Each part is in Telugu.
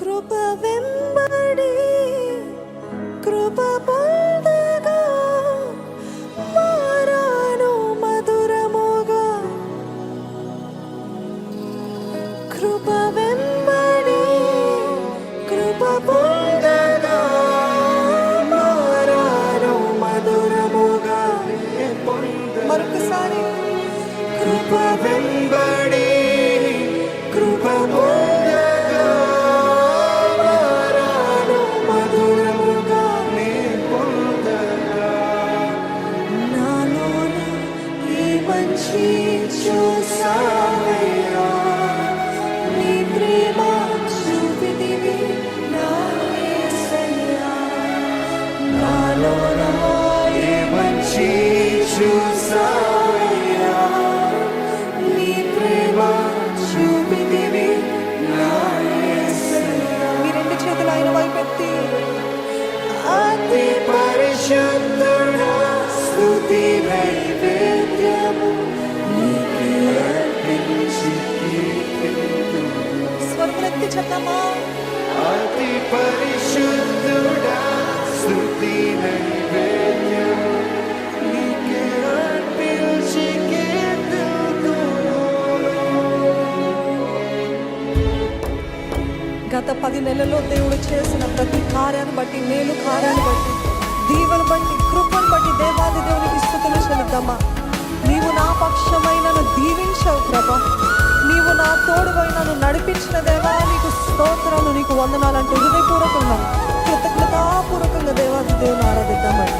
కృప వెంబడి కృప అతి పరిశుద్ధుడా స్థుతి నైవేద్యం. నీకే అర్పించి గత పది నెలల్లో దేవుడు చేసిన ప్రతి కార్యాన్ని బట్టి మేలు కార్యాన్ని బట్టి దీవెను బట్టి దేవాది దేవునికి స్థుతులు చెల్లిద్దామా? నీవు నా పక్షమైన దీవించవు ప్రభా. నీవు నా తోడువైనను నడిపించిన దేవా నీకు స్తోత్రాలు నీకు వందనాలంటూ హృదయపూర్వకంగా కృతజ్ఞతాపూర్వకంగా దేవాది దేవుని ఆరాధిద్దామండి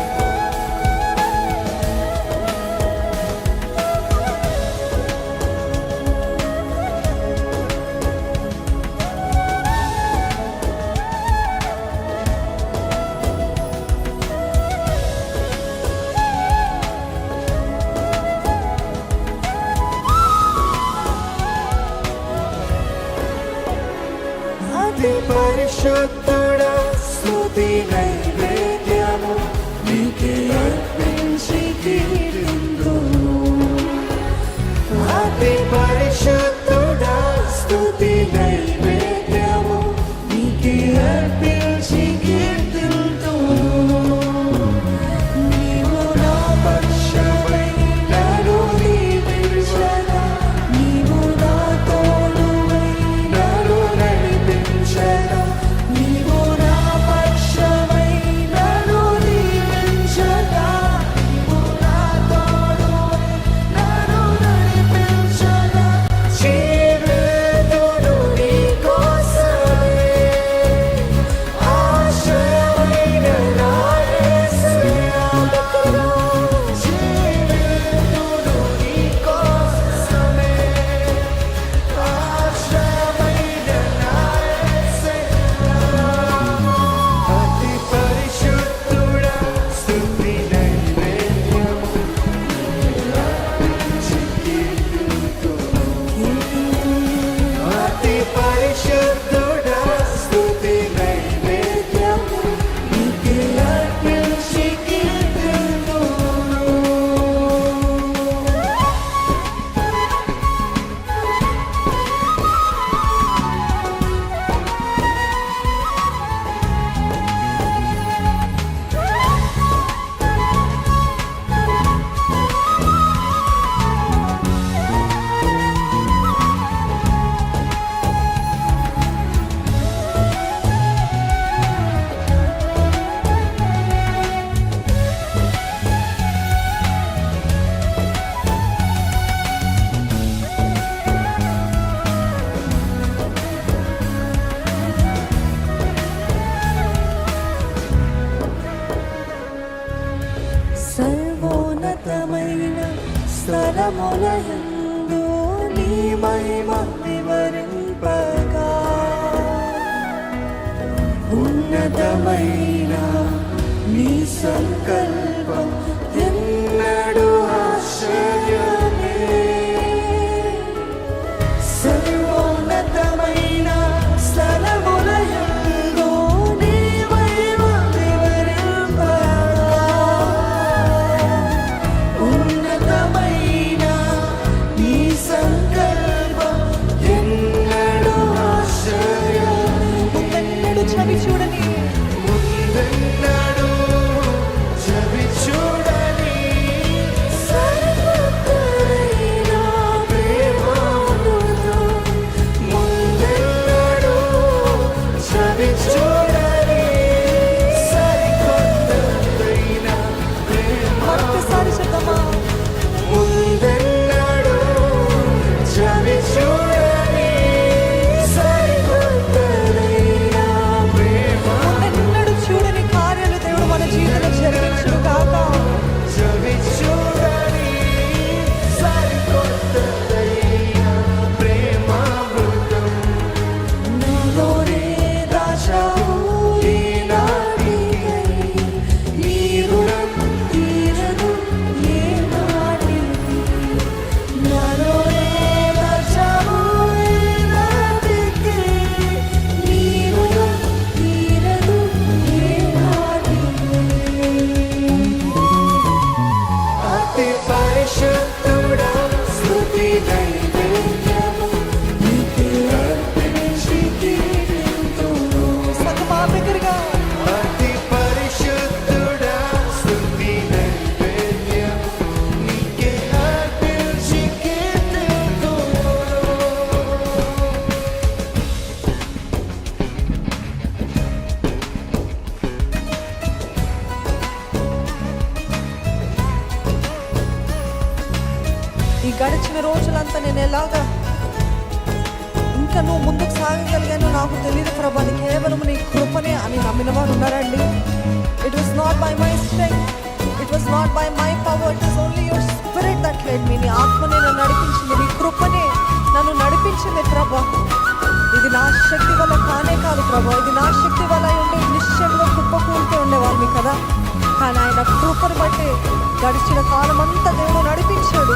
పరిశుద్ధుడ స్థుతి నైవేద్యము నీకే అర్పించి కీర్తిందును అతి అయినా నీ సంకల్పం ఎన్నడూ ఆశ్చర్యం not by my power it is only your spirit that led me నీ ఆత్మనే నన్ను నడిపించింది నీ కృపనే నన్ను నడిపించింది ప్రభా. ఇది నా శక్తి వల్ల కానే కాదు ప్రభా. ఇది నా శక్తి వల్ల అయి ఉండే నిశ్చయంలో కుప్పకూలితే ఉండేవాళ్ళమి కదా. కానీ ఆయన కృపను బట్టి గడిచిన కాలం అంతా దేవుడు నడిపించాడు.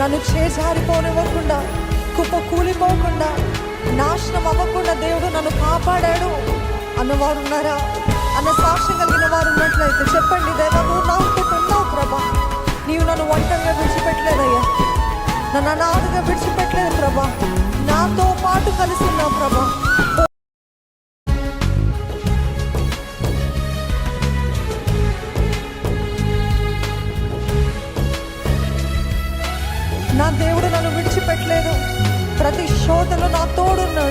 నన్ను చేజారిపోనివ్వకుండా కుప్ప కూలిపోకుండా నాశనం అవ్వకుండా దేవుడు నన్ను కాపాడాడు. అన్నవారు ఉన్నారా? అన్న సాక్ష్యం కలిగిన వారు ఉన్నట్లయితే చెప్పండి దేవా నువ్వు నాతో ఉన్నావు ప్రభా. నీవు నన్ను ఒంటరిగా విడిచిపెట్టలేదయ్యా. నన్ను అనాథగా విడిచిపెట్టలేదు ప్రభా. నాతో పాటు కలిసి ఉన్నావు ప్రభా.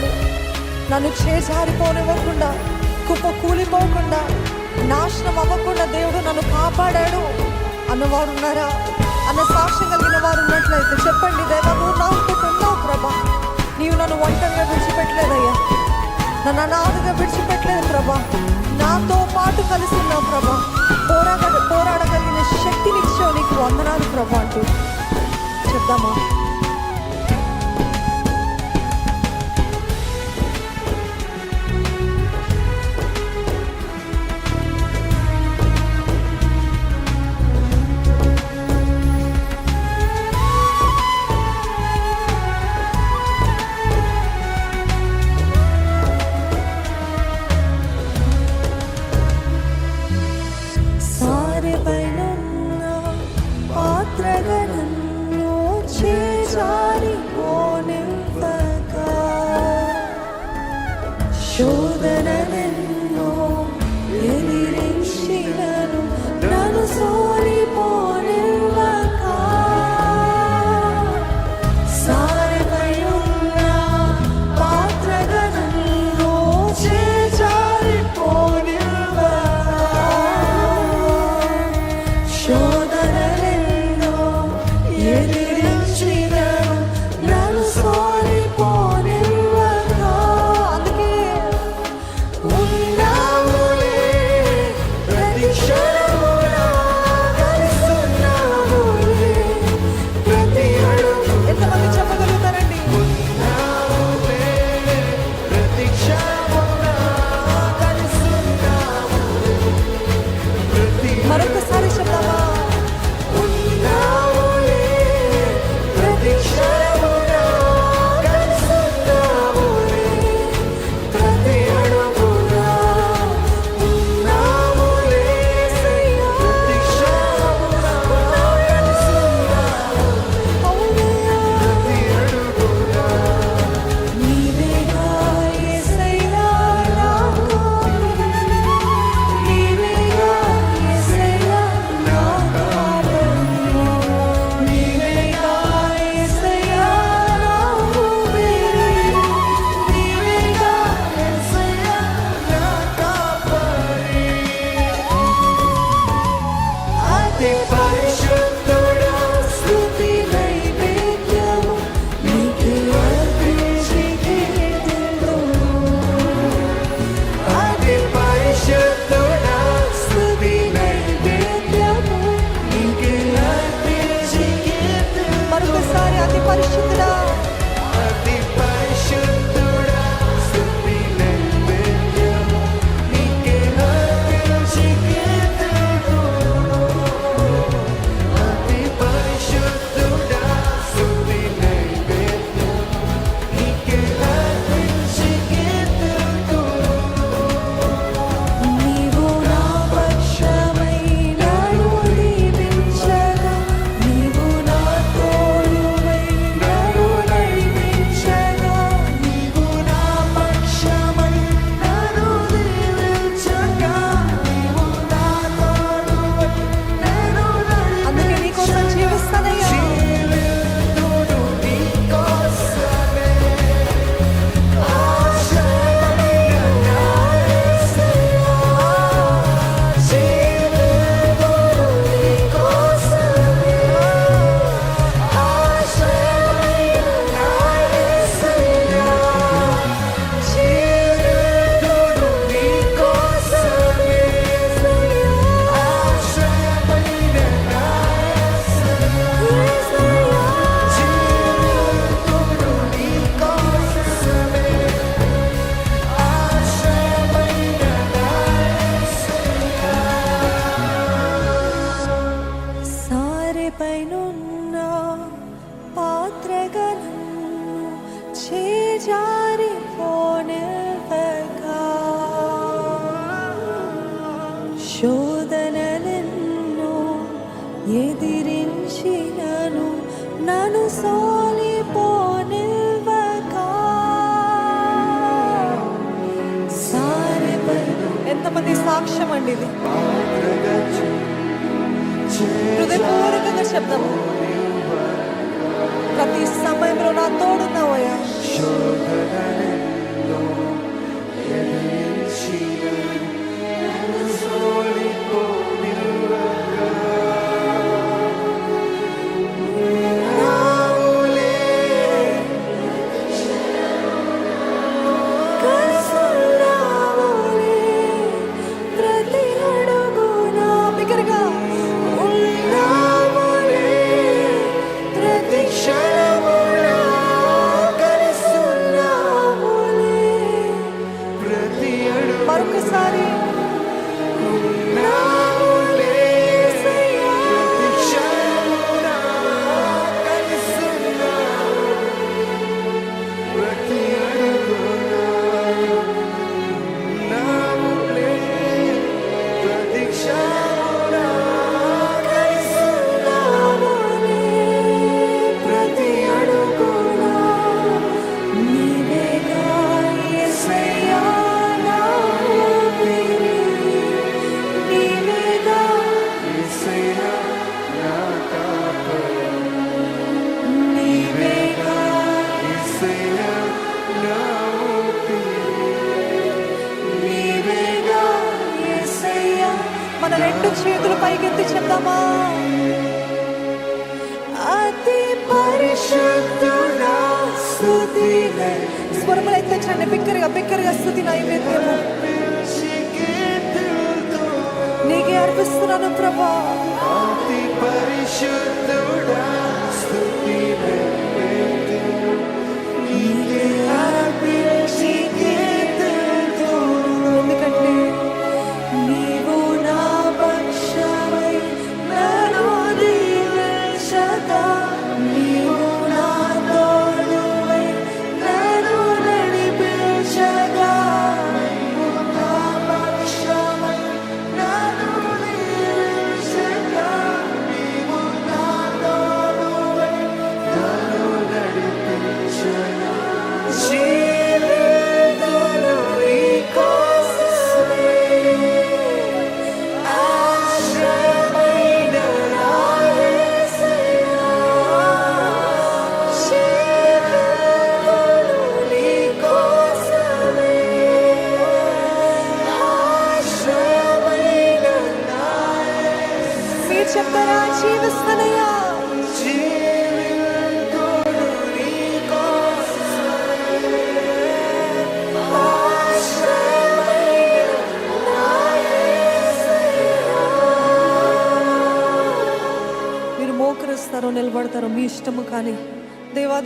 తోడున్నాడు నన్ను చేజారిపోనివ్వకుండా కుప్ప కూలిపోకుండా నాశనం అవ్వకుండా దేవుడు నన్ను కాపాడాడు. అన్నవారు ఉన్నారా? అన్న సాక్ష్యం కలిగిన వారు ఉన్నట్లయితే చెప్పండి దేవా నువ్వు నాతో ఉన్నావు ప్రభా? నీవు నన్ను ఒంటరిగా విడిచిపెట్టలేదయ్యా. నన్ను అనాథగా విడిచిపెట్టలేదు ప్రభా. నాతో పాటు కలిసి ఉన్నావు ప్రభా. పోరాడ పోరాడగలిగిన శక్తినిచ్చావు నీకు వందనాలు ప్రభా అంటూ చెప్దామా? Party, Party, Shoot It Up. సోలిపోనివ్వక. సారెపై ఎంతమంది సాక్ష్యం అండి ఇది? హృదయపూర్వకంగా చెప్దాము. ప్రతి సమయంలో నా తోడున్నావయ్యా. పరిశుద్ధుడా స్తుతిలే స్వరములు ఎత్తించండి బిగ్గరగా బిగ్గరగా స్థుతి నైవేద్యము. నీకే అర్పిస్తున్నాను ప్రభా. పరిశుద్ధుడా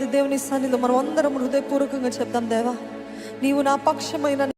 దేవుని సన్నిధిలో మనం అందరం హృదయపూర్వకంగా చెప్దాం దేవా. నీవు నా పక్షమైన